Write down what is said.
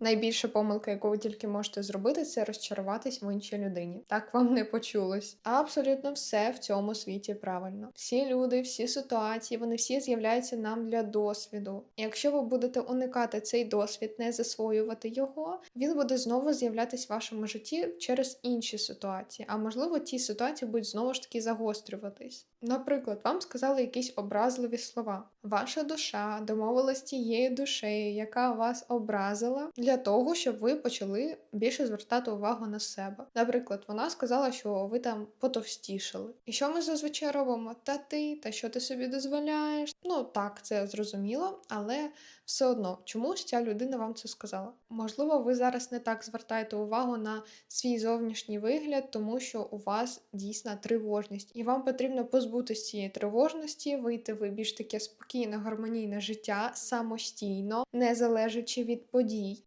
Найбільша помилка, яку ви тільки можете зробити, це розчаруватись в іншій людині. Так вам не почулось. Абсолютно все в цьому світі правильно. Всі люди, всі ситуації, вони всі з'являються нам для досвіду. І якщо ви будете уникати цей досвід, не засвоювати його, він буде знову з'являтись в вашому житті через інші ситуації. А можливо, ті ситуації будуть знову ж таки загострюватись. Наприклад, вам сказали якісь образливі слова. Ваша душа домовилась тією душею, яка вас образила, для того, щоб ви почали більше звертати увагу на себе. Наприклад, вона сказала, що ви там потовстішали. І що ми зазвичай робимо? Та ти, та що ти собі дозволяєш? Ну так, це зрозуміло, але все одно, чому ж ця людина вам це сказала? Можливо, ви зараз не так звертаєте увагу на свій зовнішній вигляд, тому що у вас дійсна тривожність, і вам потрібно позбутися цієї тривожності, вийти в більш таке спокійне, гармонійне життя самостійно, не залежачи від подій.